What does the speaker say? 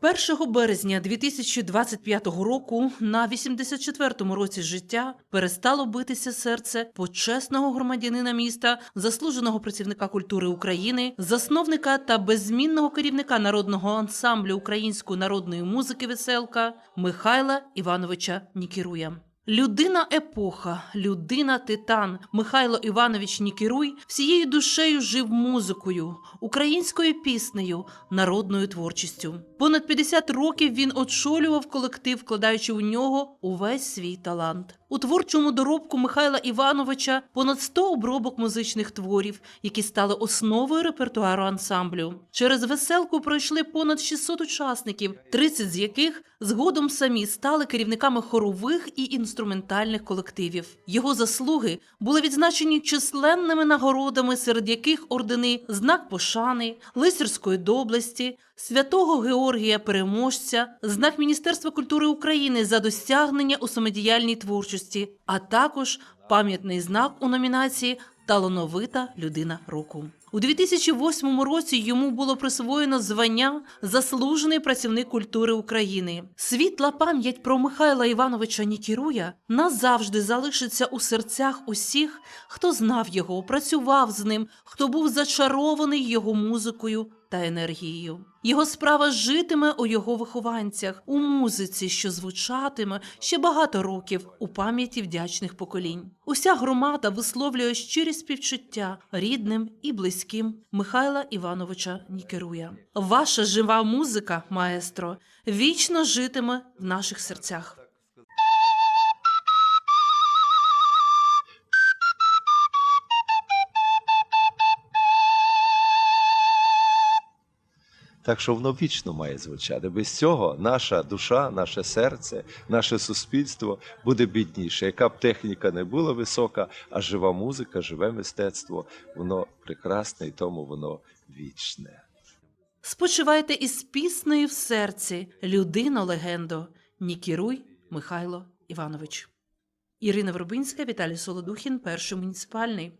1 березня 2025 року на 84-му році життя перестало битися серце почесного громадянина міста, заслуженого працівника культури України, засновника та беззмінного керівника народного ансамблю української народної музики Веселка Михайла Івановича Нікіруя. Людина епоха, людина титан Михайло Іванович Нікіруй всією душею жив музикою, українською піснею, народною творчістю. Понад 50 років він очолював колектив, вкладаючи у нього увесь свій талант. У творчому доробку Михайла Івановича понад 100 обробок музичних творів, які стали основою репертуару ансамблю. Через веселку пройшли понад 600 учасників, 30 з яких згодом самі стали керівниками хорових і інструментальних колективів. Його заслуги були відзначені численними нагородами, серед яких ордени Знак пошани, Лицарської доблесті, Святого Георгія Переможця, знак Міністерства культури України за досягнення у самодіяльній творчості, а також пам'ятний знак у номінації Талановита людина року. У 2008 році йому було присвоєно звання Заслужений працівник культури України. Світла пам'ять про Михайла Івановича Нікіруя назавжди залишиться у серцях усіх, хто знав його, працював з ним, хто був зачарований його музикою та енергією. Його справа житиме у його вихованцях, у музиці, що звучатиме ще багато років у пам'яті вдячних поколінь. Уся громада висловлює щирі співчуття рідним і близьким Михайла Івановича Нікеруя. Ваша жива музика, маестро, вічно житиме в наших серцях. Так що воно вічно має звучати. Без цього наша душа, наше серце, наше суспільство буде бідніше. Яка б техніка не була висока, а жива музика, живе мистецтво, воно прекрасне і тому воно вічне. Спочивайте із піснею в серці, людино легендо, Нікіруй Михайло Іванович. Ірина Вербинська, Віталій Солодухін, перший муніципальний.